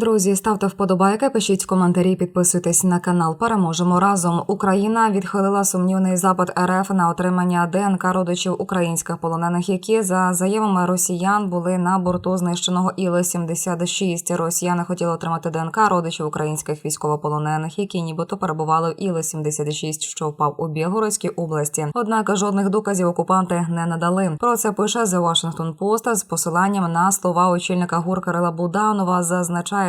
Друзі, ставте вподобайки, пишіть коментарі, підписуйтесь на канал. Переможемо разом. Україна відхилила сумнівний запит РФ на отримання ДНК родичів українських полонених, які за заявами росіян були на борту знищеного іл 76 Росіяни хотіли отримати ДНК родичів українських військовополонених, які нібито перебували в іл 76 що впав у Білгородській області. Однак жодних доказів окупанти не надали. Про це пише The Washington Post з посиланням на слова очільника ГУР Кирила Буданова.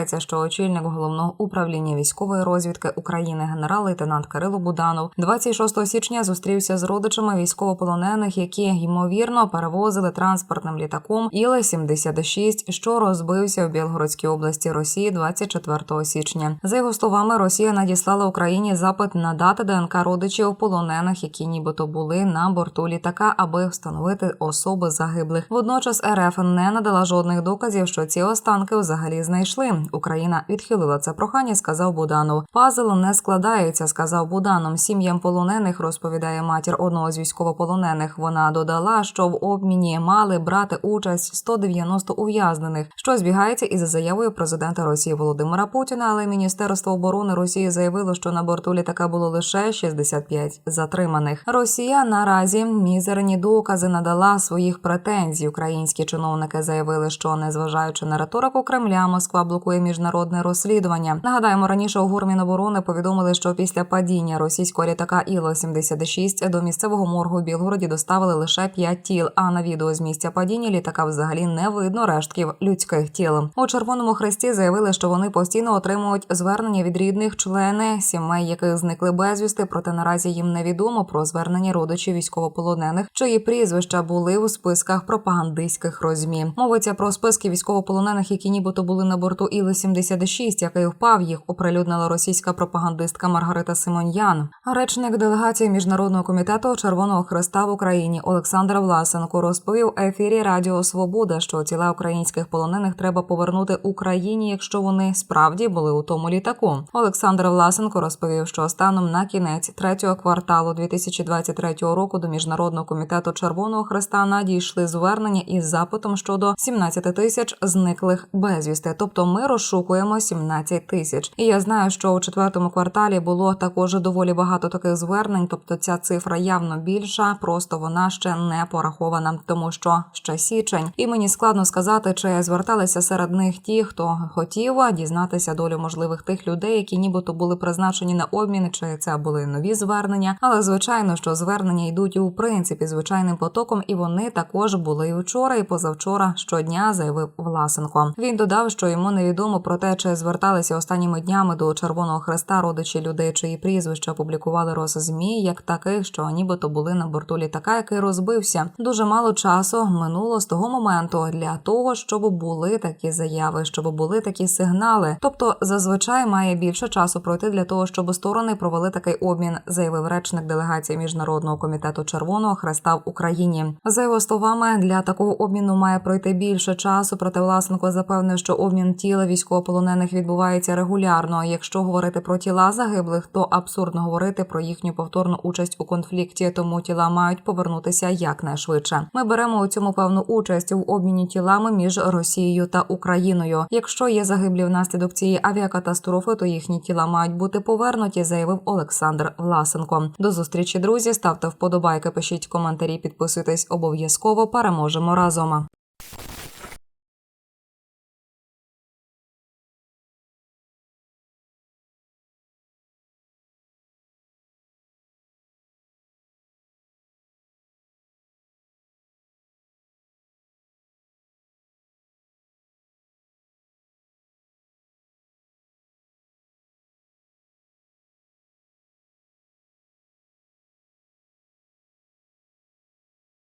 Зазначається, що очільник головного управління військової розвідки України генерал-лейтенант Кирило Буданов 26 січня зустрівся з родичами військовополонених, які ймовірно перевозили транспортним літаком Іл-76, що розбився в Білгородській області Росії 24 січня. За його словами, Росія надіслала Україні запит надати ДНК родичів полонених, які нібито були на борту літака, аби встановити особи загиблих. Водночас РФ не надала жодних доказів, що ці останки взагалі знайшли. Україна відхилила це прохання, сказав Буданов. Пазл не складається, сказав Буданом. Сім'ям полонених розповідає матір одного з військовополонених. Вона додала, що в обміні мали брати участь 190 ув'язнених, що збігається із заявою президента Росії Володимира Путіна. Але Міністерство оборони Росії заявило, що на борту літака було лише 65 затриманих. Росія наразі мізерні докази надала своїх претензій. Українські чиновники заявили, що незважаючи на риторику Кремля, Москва блокує міжнародне розслідування. Нагадаємо, раніше у Гурміноборони повідомили, що після падіння російського літака Іл-76 до місцевого моргу в Білгороді доставили лише 5 тіл. А на відео з місця падіння літака взагалі не видно рештків людських тіл. У Червоному Хресті заявили, що вони постійно отримують звернення від рідних члени сімей, яких зникли безвісти. Проте наразі їм невідомо про звернення родичів військовополонених, чиї прізвища були у списках пропагандистських розмі. Мовиться про списки військовополонених, які нібито були на борту Іл-76, який впав, їх оприлюднила російська пропагандистка Маргарита Симоньян. Речник делегації міжнародного комітету Червоного Хреста в Україні Олександр Власенко розповів ефірі Радіо Свобода, що тіла українських полонених треба повернути Україні, якщо вони справді були у тому літаку. Олександр Власенко розповів, що станом на кінець третього кварталу 2023 року до міжнародного комітету Червоного Хреста надійшли звернення із запитом щодо 17 тисяч зниклих безвісти. Тобто ми розшукуємо 17 тисяч. І я знаю, що у четвертому кварталі було також доволі багато таких звернень. Тобто ця цифра явно більша, просто вона ще не порахована, тому що ще січень, і мені складно сказати, чи зверталися серед них ті, хто хотів дізнатися долю можливих тих людей, які нібито були призначені на обмін, чи це були нові звернення. Але звичайно, що звернення йдуть у принципі звичайним потоком, і вони також були і вчора, і позавчора щодня, заявив Власенко. Він додав, що йому невідомо про те, чи зверталися останніми днями до Червоного Хреста родичі людей, чиї прізвища публікували Росзмі, як таких, що нібито були на борту літака, який розбився. Дуже мало часу минуло з того моменту для того, щоб були такі заяви, щоб були такі сигнали. Тобто, зазвичай має більше часу пройти для того, щоб сторони провели такий обмін, заявив речник делегації міжнародного комітету Червоного Хреста в Україні. За його словами, для такого обміну має пройти більше часу. Проте Власенко запевнив, що обмін тіла військовополонених відбувається регулярно. Якщо говорити про тіла загиблих, то абсурдно говорити про їхню повторну участь у конфлікті, тому тіла мають повернутися якнайшвидше. Ми беремо у цьому певну участь у обміні тілами між Росією та Україною. Якщо є загиблі внаслідок цієї авіакатастрофи, то їхні тіла мають бути повернуті, заявив Олександр Власенко. До зустрічі, друзі. Ставте вподобайки, пишіть коментарі, підписуйтесь обов'язково. Переможемо разом.